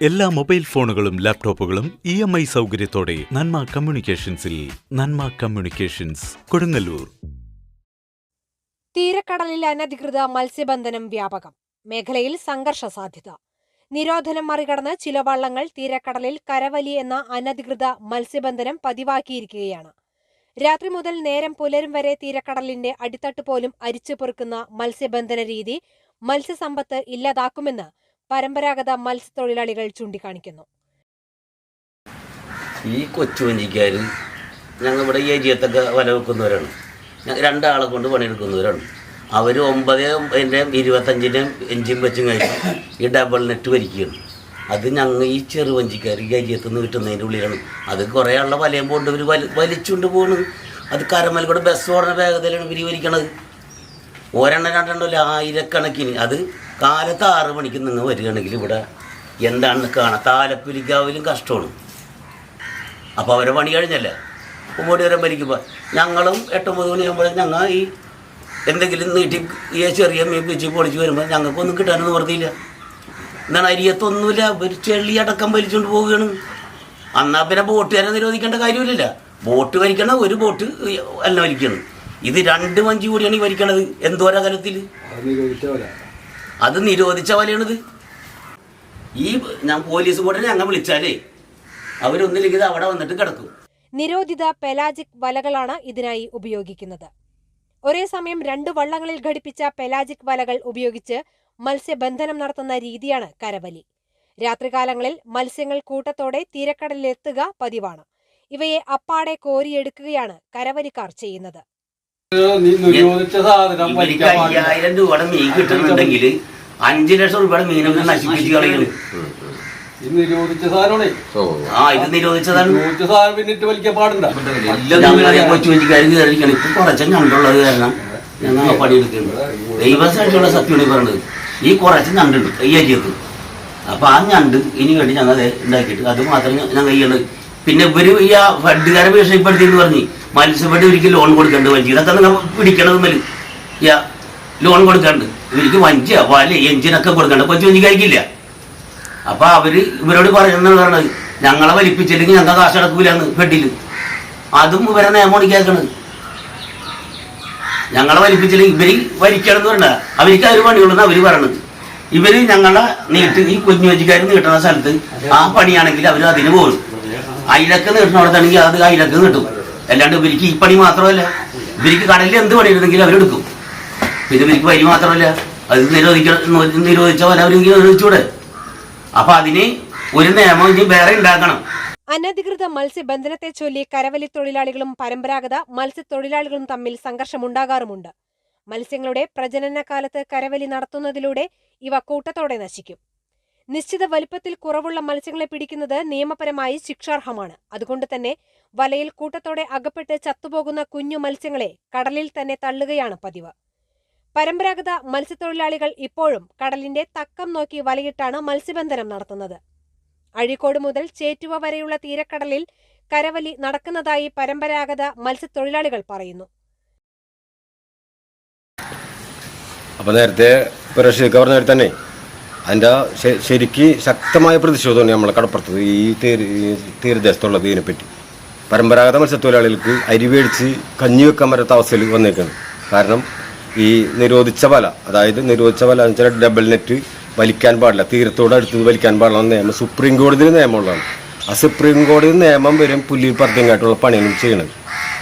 എല്ലാ മൊബൈൽ ഫോണുകളും ലാപ്ടോപ്പുകളും ഇ എം ഐ സൗകര്യത്തോടെ നന്മ കമ്മ്യൂണിക്കേഷൻസിൽ നന്മ കമ്മ്യൂണിക്കേഷൻസ് കൊടുങ്ങല്ലൂർ. തീരക്കടലിൽ അനധികൃത മത്സ്യബന്ധനം വ്യാപകം മേഖലയിൽ സംഘർഷ സാധ്യത നിരോധനം മറികടന്ന് ചില വള്ളങ്ങൾ തീരക്കടലിൽ കരവലി എന്ന അനധികൃത മത്സ്യബന്ധനം പതിവാക്കിയിരിക്കുകയാണ്. രാത്രി മുതൽ നേരം പുലരും വരെ തീരക്കടലിന്റെ അടിത്തട്ട് പോലും അരിച്ചു പെറുക്കുന്ന മത്സ്യബന്ധന രീതി മത്സ്യസമ്പത്ത് ഇല്ലാതാക്കുമെന്ന് പരമ്പരാഗത മത്സ്യത്തൊഴിലാളികൾ ചൂണ്ടിക്കാണിക്കുന്നു. ഈ കൊച്ചു വഞ്ചിക്കാർ ഞങ്ങൾ ഇവിടെ ഏരിയത്തൊക്കെ വല വെക്കുന്നവരാണ്. രണ്ടാളെ കൊണ്ട് പണിയെടുക്കുന്നവരാണ്. അവർ ഒമ്പത് അതിന്റെയും ഇരുപത്തഞ്ചിന്റെയും എഞ്ചിൻ വെച്ചും കഴിഞ്ഞ് ഈ ഡബിൾ നെറ്റ് വരിക്കുകയാണ് അത് ഞങ്ങൾ ഈ ചെറു വഞ്ചിക്കാർ ഈ അരിയത്ത് നിന്ന് കിട്ടുന്നതിന്റെ ഉള്ളിലാണ്. അത് കുറേ ആളുടെ വലയം പോണ്ട് ഇവർ വലി വലിച്ചുകൊണ്ട് പോകുന്നത് അത് കരമൽ കൂടെ ബസ് ഓടുന്ന വേഗതയിലാണ് ഇവർ വലിക്കണത്. ഒരെണ്ണം രണ്ടെണ്ണമല്ല ആയിരക്കണക്കിന്. അത് കാലത്ത് ആറ് മണിക്ക് നിന്ന് വരികയാണെങ്കിൽ ഇവിടെ എന്താണ് കാണാം? താലപ്പിലിക്കാവിലും കഷ്ടമാണ്. അപ്പോൾ അവരെ പണി കഴിഞ്ഞല്ലേ? ഒമ്പത് വരെ ഭരിക്കുമ്പോൾ ഞങ്ങളും എട്ടൊമ്പത് മണിയാകുമ്പോൾ ഞങ്ങൾ ഈ എന്തെങ്കിലും നീട്ടി ഈ ചെറിയ മീൻ പിച്ചി പൊളിച്ച് വരുമ്പോൾ ഞങ്ങൾക്കൊന്നും കിട്ടാനൊന്നും നിവർത്തിയില്ല. എന്താണ് അരിയത്തൊന്നുമില്ല. ഒരു ചെള്ളി അടക്കം വലിച്ചുകൊണ്ട് പോവുകയാണ്. അന്നാ പിന്നെ ബോട്ടുകാരെ നിരോധിക്കേണ്ട കാര്യമില്ല ബോട്ട് വലിക്കണ ഒരു ബോട്ട് അല്ല വലിക്കണം. ഇത് രണ്ട് വഞ്ചി കൂടിയാണ് ഈ വലിക്കണത്. എന്തോരാ കാലത്തിൽ അത് നിരോധിച്ച പോലെയാണിത്. ഈ ഞാൻ പോലീസ് കൂടെ ഞങ്ങൾ വിളിച്ചാലേ അവരൊന്നില്ലെങ്കിൽ അവിടെ വന്നിട്ട് കിടക്കും. നിരോധിത പെലാജിക് വലകളാണ് ഇതിനായി ഉപയോഗിക്കുന്നത്. ഒരേ സമയം രണ്ട് വള്ളങ്ങളിൽ ഘടിപ്പിച്ച പെലാജിക് വലകൾ ഉപയോഗിച്ച് മത്സ്യബന്ധനം നടത്തുന്ന രീതിയാണ് കരവലി. രാത്രികാലങ്ങളിൽ മത്സ്യങ്ങൾ കൂട്ടത്തോടെ തീരക്കടലിലെത്തുക പതിവാണ്. ഇവയെ അപ്പാടെ കോരിയെടുക്കുകയാണ് കരവലിക്കാർ ചെയ്യുന്നത്. അയ്യായിരം രൂപയുടെ മീൻ കിട്ടുന്നുണ്ടെങ്കിൽ അഞ്ചു ലക്ഷം രൂപയുടെ മീനൊക്കെ നശിപ്പിച്ച് കളയുന്നു നിരോധിച്ച സാധനമാണേ. ആ ഇത് നിരോധിച്ചതാണ് നിരോധിച്ച സാധനം പിന്നിട്ട് വലിക്കാൻ പാടില്ല. ഞങ്ങളറിയാം കൊച്ചു വഞ്ചിക്കാർ കയറിക്കണം ഇപ്പൊ കുറച്ച് ഞണ്ടുള്ളത് കാരണം ഞങ്ങൾ പണിയെടുക്കുന്നത് ദൈവസായിട്ടുള്ള സത്യമാണ് പറയുന്നത് പറഞ്ഞത്. ഈ കുറച്ച് ഞണ്ടുണ്ട് ഈ അരിയത്ത് അപ്പൊ ആ ഞണ്ട് ഇനി വേണ്ടി ഞങ്ങൾ ദേ ഉണ്ടാക്കിയിട്ട് അത് മാത്രമേ ഞങ്ങൾ ചെയ്യണത് പിന്നെ ഇവർ ഈ ആ ഭീഷണിപ്പെടുത്തി എന്ന് പറഞ്ഞ് മത്സ്യഫഡ് ഒരിക്കൽ ലോൺ കൊടുക്കണ്ട് വഞ്ചി. ഇതൊക്കെ പിടിക്കണത് മതി യാ ലോൺ കൊടുക്കണ്ട്. ഇവർക്ക് വഞ്ചിയ വല എഞ്ചിനൊക്കെ കൊടുക്കണ്ട. കൊച്ചു വഞ്ചിക്കാരിക്കില്ല അപ്പൊ അവർ ഇവരോട് പറയുന്നത് പറഞ്ഞത്. ഞങ്ങളെ വലിപ്പിച്ചില്ലെങ്കിൽ ഞങ്ങൾ കാശ് അടക്കൂലെന്ന് ഫെഡിൽ അതും ഇവരെ നിയമമാണ് ഞങ്ങളെ വലിപ്പിച്ചില്ലെങ്കിൽ ഇവർ വലിക്കണം എന്ന് പറഞ്ഞ അവർക്ക് അവർ പണിയുള്ളൂ അവർ പറയണത്. ഇവർ ഞങ്ങളെ നീട്ട് ഈ കുഞ്ഞു വഞ്ചിക്കാർ നീട്ടുന്ന സ്ഥലത്ത് ആ പണിയാണെങ്കിൽ അവർ അതിന് പോകും. അയിലക്ക് നീട്ടണോടത്താണെങ്കിൽ അത് അയിലക്ക് കിട്ടും അല്ലാണ്ട് ഇവർക്ക് ഈ പണി മാത്രമല്ല. ഇവർക്ക് കടലിൽ എന്ത് പണി പണിയിരുന്നെങ്കിലും അവരെടുക്കും പിന്നെ ഇവർക്ക് വരി മാത്രമല്ല. അത് നിരോധിക്ക നിരോധിച്ച പോലെ അവർ നിരോധിച്ചൂടെ അപ്പൊ അതിന് ഒരു നിയമം ഇനി വേറെ ഉണ്ടാക്കണം. അനധികൃത മത്സ്യബന്ധനത്തെ ചൊല്ലി കരവലി തൊഴിലാളികളും പരമ്പരാഗത മത്സ്യത്തൊഴിലാളികളും തമ്മിൽ സംഘർഷമുണ്ടാകാറുമുണ്ട്. മത്സ്യങ്ങളുടെ പ്രജനന കാലത്ത് കരവലി നടത്തുന്നതിലൂടെ ഇവ കൂട്ടത്തോടെ നശിക്കും. നിശ്ചിത വലിപ്പത്തിൽ കുറവുള്ള മത്സ്യങ്ങളെ പിടിക്കുന്നത് നിയമപരമായി ശിക്ഷാർഹമാണ്. അതുകൊണ്ട് തന്നെ വലയിൽ കൂട്ടത്തോടെ അകപ്പെട്ട് ചത്തുപോകുന്ന കുഞ്ഞു മത്സ്യങ്ങളെ കടലിൽ തന്നെ തള്ളുകയാണ് പതിവ്. പരമ്പരാഗത മത്സ്യത്തൊഴിലാളികൾ ഇപ്പോഴും കടലിന്റെ തക്കം നോക്കി വലയിട്ടാണ് മത്സ്യബന്ധനം നടത്തുന്നത്. അഴീക്കോട് മുതൽ ചേറ്റുവ വരെയുള്ള തീരക്കടലിൽ കരവലി നടക്കുന്നതായി പരമ്പരാഗത മത്സ്യത്തൊഴിലാളികൾ പറയുന്നു. അപ്പോൾ നേരത്തെ പറഞ്ഞ തന്നെ അതിന്റെ ശരിക്ക് ശക്തമായ പ്രതിഷേധമാണ് നമ്മൾ കടപ്പുറത്ത് ഈ തീര തീരദേശത്തുള്ളത് ഇതിനെപ്പറ്റി പരമ്പരാഗത മത്സ്യത്തൊഴിലാളികൾക്ക് അരി മേടിച്ച് കഞ്ഞി വെക്കാൻ പറ്റാത്ത അവസ്ഥയിൽ വന്നേക്കാണ്. കാരണം ഈ നിരോധിച്ച വല അതായത് നിരോധിച്ച വല എന്ന് വെച്ചാൽ ഡബിൾ നെറ്റ് വലിക്കാൻ പാടില്ല. തീരത്തോട് അടുത്ത് വലിക്കാൻ പാടില്ല നിയമം. സുപ്രീം കോടതിയിൽ നിയമമുള്ളതാണ്. ആ സുപ്രീം കോടതി നിയമം വരും പുല്ലിൽ പറഞ്ഞായിട്ടുള്ള പണിയാണ് ചെയ്യണത്.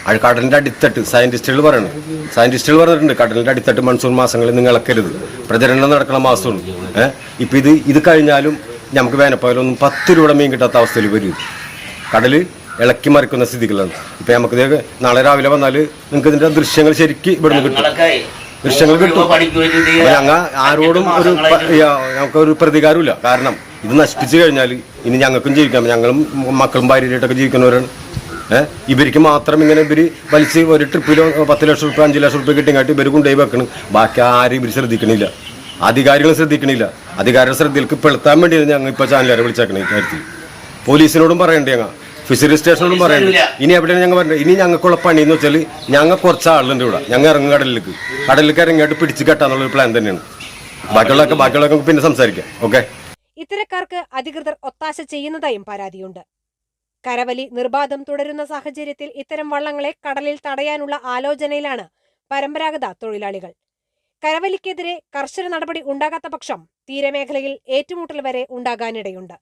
അത് കടലിന്റെ അടിത്തട്ട് സയന്റിസ്റ്റുകൾ പറയുന്നത് സയന്റിസ്റ്റുകൾ പറഞ്ഞിട്ടുണ്ട് കടലിന്റെ അടിത്തട്ട് മൺസൂൺ മാസങ്ങളിൽ നിങ്ങൾ ഇളക്കരുത്. പ്രചരണം നടക്കുന്ന മാസമാണ് ഏഹ് ഇപ്പൊ ഇത് ഇത് കഴിഞ്ഞാലും നമുക്ക് വേനപ്പായാലൊന്നും പത്ത് രൂപയുടെ മീൻ കിട്ടാത്ത അവസ്ഥയിൽ വരും. കടൽ ഇളക്കി മറിക്കുന്ന സ്ഥിതികളാണ്. ഇപ്പം നമുക്ക് നാളെ രാവിലെ വന്നാൽ നിങ്ങൾക്ക് ഇതിന്റെ ദൃശ്യങ്ങൾ ശരിക്ക് ഇവിടുന്ന് കിട്ടും. ദൃശ്യങ്ങൾ കിട്ടും. ഞങ്ങൾ ആരോടും ഒരു നമുക്കൊരു പ്രതികാരമില്ല കാരണം ഇത് നശിപ്പിച്ചു കഴിഞ്ഞാൽ ഇനി ഞങ്ങൾക്കും ജീവിക്കാം. ഞങ്ങളും മക്കളും ഭാര്യയായിട്ടൊക്കെ ജീവിക്കുന്നവരാണ്. ഇവർക്ക് മാത്രം ഇങ്ങനെ ഇവർ വലിച്ച് ഒരു ട്രിപ്പിലോ പത്ത് ലക്ഷം റുപ്യ അഞ്ച് ലക്ഷം റുപ്യ കാട്ടി ഇവർ കൊണ്ടുപോയി വെക്കണം. ബാക്കി ആരും ഇവർ ശ്രദ്ധിക്കണില്ല. അധികാരികൾ ശ്രദ്ധിക്കണില്ല. അധികാരികളുടെ ശ്രദ്ധയിലേക്ക് പെളുത്താൻ വേണ്ടിയാണ് ഞങ്ങൾ ഇപ്പോൾ ചാനലുകാരെ വിളിച്ചേക്കണം ഇക്കാര്യത്തിൽ കാര്യത്തിൽ. പോലീസിനോടും പറയണ്ടേ ഞങ്ങൾ? ഫിഷറി സ്റ്റേഷനോടും പറയണ്ടേ? ഇനി എവിടെയാണ് ഞങ്ങൾ പറഞ്ഞത് ഇനി ഞങ്ങൾക്കുള്ള പണി എന്ന് വെച്ചാൽ ഞങ്ങൾ കുറച്ച് ആളുണ്ട് ഇവിടെ. ഞങ്ങൾ ഇറങ്ങും കടലിലേക്ക്. കടലിലേക്ക് ഇറങ്ങിയിട്ട് പിടിച്ച് കെട്ടാന്നുള്ളൊരു പ്ലാൻ തന്നെയാണ്. ബാക്കിയുള്ളതൊക്കെ ബാക്കിയുള്ളതൊക്കെ പിന്നെ സംസാരിക്കാം. ഓക്കെ ഇത്തരക്കാർക്ക് അധികൃതർ ഒത്താശ ചെയ്യുന്നതായും പരാതിയുണ്ട്. കരവലി നിർബാധം തുടരുന്ന സാഹചര്യത്തിൽ ഇത്തരം വള്ളങ്ങളെ കടലിൽ തടയാനുള്ള ആലോചനയിലാണ് പരമ്പരാഗത തൊഴിലാളികൾ. കരവലിക്കെതിരെ കർശന നടപടി ഉണ്ടാകാത്ത പക്ഷം തീരമേഖലയിൽ ഏറ്റുമുട്ടൽ വരെ ഉണ്ടാകാനിടയുണ്ട്.